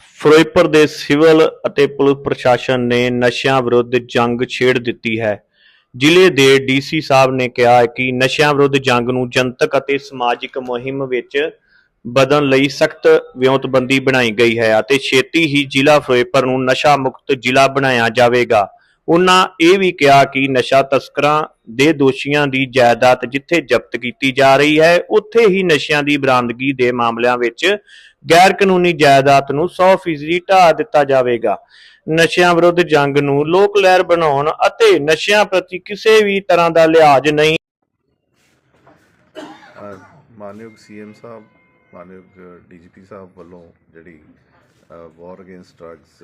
ਫਿਰੋਜ਼ਪੁਰ ਦੇ ਸਿਵਲ ਅਤੇ ਪੁਲਿਸ ਪ੍ਰਸ਼ਾਸਨ ਨੇ ਨਸ਼ਿਆਂ ਵਿਰੁੱਧ ਜੰਗ ਛੇੜ ਦਿੱਤੀ ਹੈ। ਜ਼ਿਲ੍ਹੇ ਦੇ ਡੀਸੀ ਸਾਹਿਬ ਨੇ ਕਿਹਾ ਕਿ ਨਸ਼ਿਆਂ ਵਿਰੁੱਧ ਜੰਗ ਨੂੰ ਜਨਤਕ ਅਤੇ ਸਮਾਜਿਕ ਮੁਹਿੰਮ ਵਿੱਚ ਬਦਲਣ ਲਈ ਸਖਤ ਵਿਉਂਤਬੰਦੀ ਬਣਾਈ ਗਈ ਹੈ ਅਤੇ ਛੇਤੀ ਹੀ ਜ਼ਿਲ੍ਹਾ ਫਿਰੋਜ਼ਪੁਰ ਨੂੰ ਨਸ਼ਾ ਮੁਕਤ ਜ਼ਿਲ੍ਹਾ ਬਣਾਇਆ ਜਾਵੇਗਾ। ਉਹਨਾਂ ਇਹ ਵੀ ਕਿਹਾ ਕਿ ਨਸ਼ਾ ਤਸਕਰਾਂ ਦੇ ਦੋਸ਼ੀਆਂ ਦੀ ਜਾਇਦਾਦ ਜਿੱਥੇ ਜ਼ਬਤ ਕੀਤੀ ਜਾ ਰਹੀ ਹੈ, ਉੱਥੇ ਹੀ ਨਸ਼ਿਆਂ ਦੀ ਬਰਾਮਦਗੀ ਦੇ ਮਾਮਲਿਆਂ ਵਿੱਚ ਗੈਰ ਕਾਨੂੰਨੀ ਜਾਇਦਾਦ ਨੂੰ 100% ਢਾਹ ਦਿੱਤਾ ਜਾਵੇਗਾ। ਨਸ਼ਿਆਂ ਵਿਰੁੱਧ ਜੰਗ ਨੂੰ ਲੋਕ ਲਹਿਰ ਬਣਾਉਣ ਅਤੇ ਨਸ਼ਿਆਂ ਪ੍ਰਤੀ ਕਿਸੇ ਵੀ ਤਰ੍ਹਾਂ ਦਾ ਲਿਹਾਜ਼ ਨਹੀਂ। ਮਾਨਯੋਗ ਸੀਐਮ ਸਾਹਿਬ, ਮਾਨਯੋਗ ਡੀਜੀਪੀ ਸਾਹਿਬ ਵੱਲੋਂ ਜਿਹੜੀ ਵਾਰ ਅਗੇਂਸਟ ਡਰੱਗਸ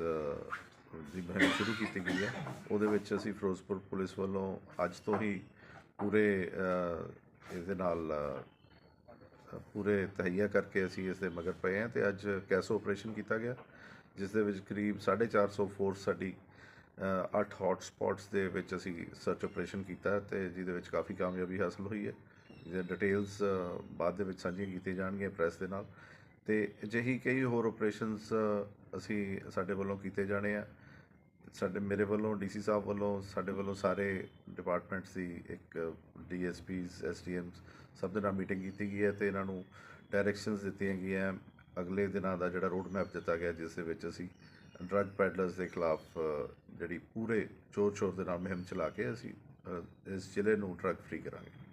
ਦੀ ਮੁਹਿੰਮ ਸ਼ੁਰੂ ਕੀਤੀ ਗਈ ਹੈ। ਉਹਦੇ ਵਿੱਚ ਅਸੀਂ ਫਿਰੋਜ਼ਪੁਰ ਪੁਲਿਸ ਵੱਲੋਂ ਅੱਜ ਤੋਂ ਹੀ ਪੂਰੇ ਅ, ਇਹਦੇ ਨਾਲ ਪੂਰੇ ਤਹਈਆ ਕਰਕੇ ਅਸੀਂ ਇਸ ਦੇ ਮਗਰ ਪਏ ਹਾਂ ਤੇ ਅੱਜ ਕੈਸੋ ਆਪਰੇਸ਼ਨ ਕੀਤਾ ਗਿਆ ਜਿਸ ਦੇ ਵਿੱਚ ਕਰੀਬ 450 ਫੋਰਸ ਸਾਡੀ 8 ਹੌਟ ਸਪੌਟਸ ਦੇ ਵਿੱਚ ਅਸੀਂ ਸਰਚ ਆਪਰੇਸ਼ਨ ਕੀਤਾ ਹੈ ਤੇ ਜਿਹਦੇ ਵਿੱਚ ਕਾਫੀ ਕਾਮਯਾਬੀ ਹਾਸਲ ਹੋਈ ਹੈ। ਜਿਹਦੇ ਡਿਟੇਲਸ ਬਾਅਦ ਦੇ ਵਿੱਚ ਸਾਂਝੀਆਂ ਕੀਤੀਆਂ ਜਾਣਗੀਆਂ ਪ੍ਰੈਸ ਦੇ ਨਾਲ। ਤੇ ਅਜਿਹੀ ਕਈ ਹੋਰ ਆਪਰੇਸ਼ਨਸ ਅਸੀਂ ਸਾਡੇ ਵੱਲੋਂ ਕੀਤੇ ਜਾਣੇ ਆ। ਸਾਡੇ, ਮੇਰੇ ਵੱਲੋਂ ਡੀਸੀ ਸਾਹਿਬ ਵੱਲੋਂ, ਸਾਡੇ ਵੱਲੋਂ ਸਾਰੇ ਡਿਪਾਰਟਮੈਂਟਸ ਦੀ ਇੱਕ ਡੀਐਸਪੀਸ ਐਸਡੀਐਮਸ ਸਭ ਦੇ ਨਾਲ ਮੀਟਿੰਗ ਕੀਤੀ ਗਈ ਹੈ ਤੇ ਇਹਨਾਂ ਨੂੰ ਡਾਇਰੈਕਸ਼ਨਸ ਦਿੱਤੀਆਂ ਗਈਆਂ ਅਗਲੇ ਦਿਨਾਂ ਦਾ ਜਿਹੜਾ ਰੋਡ ਮੈਪ ਦਿੱਤਾ ਗਿਆ, ਜਿਸ ਦੇ ਵਿੱਚ ਅਸੀਂ ਡਰੱਗ ਪੈਡਲਰਸ ਦੇ ਖਿਲਾਫ ਜਿਹੜੀ ਪੂਰੇ ਜ਼ੋਰ ਸ਼ੋਰ ਦੇ ਨਾਲ ਮੁਹਿੰਮ ਚਲਾ ਕੇ ਅਸੀਂ ਇਸ ਜ਼ਿਲ੍ਹੇ ਨੂੰ ਡਰੱਗ ਫ੍ਰੀ ਕਰਾਂਗੇ।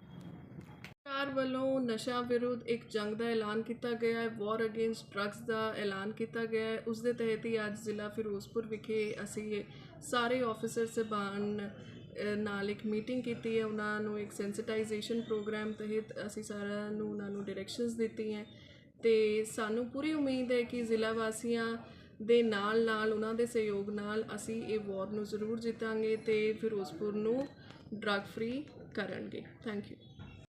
ਸਰਕਾਰ ਵੱਲੋਂ ਨਸ਼ਾ ਵਿਰੁੱਧ ਇੱਕ ਜੰਗ ਦਾ ਐਲਾਨ ਕੀਤਾ ਗਿਆ ਹੈ ਵਾਰ ਅਗੇਂਸਟ ਡਰੱਗਸ ਦਾ ਐਲਾਨ ਕੀਤਾ ਗਿਆ ਹੈ। ਉਸ ਦੇ ਤਹਿਤ ਹੀ ਅੱਜ ਜ਼ਿਲ੍ਹਾ ਫਿਰੋਜ਼ਪੁਰ ਵਿਖੇ ਅਸੀਂ ਸਾਰੇ ਆਫੀਸਰ ਸਬਾਨ ਨਾਲ ਇੱਕ ਮੀਟਿੰਗ ਕੀਤੀ ਹੈ। ਉਹਨਾਂ ਨੂੰ ਇੱਕ ਸੈਂਸਿਟਾਈਜੇਸ਼ਨ ਪ੍ਰੋਗਰਾਮ ਤਹਿਤ ਅਸੀਂ ਸਾਰਿਆਂ ਨੂੰ ਉਹਨਾਂ ਨੂੰ ਡਾਇਰੈਕਸ਼ਨਸ ਦਿੱਤੀਆਂ ਤੇ ਸਾਨੂੰ ਪੂਰੀ ਉਮੀਦ ਹੈ ਕਿ ਜ਼ਿਲ੍ਹਾ ਵਾਸੀਆਂ ਦੇ ਨਾਲ ਨਾਲ ਉਹਨਾਂ ਦੇ ਸਹਿਯੋਗ ਨਾਲ ਅਸੀਂ ਇਹ ਵਾਰ ਨੂੰ ਜ਼ਰੂਰ ਜਿੱਤਾਂਗੇ ਤੇ ਫਿਰੋਜ਼ਪੁਰ ਨੂੰ ਡਰੱਗ ਫ੍ਰੀ ਕਰਨਗੇ। Thank you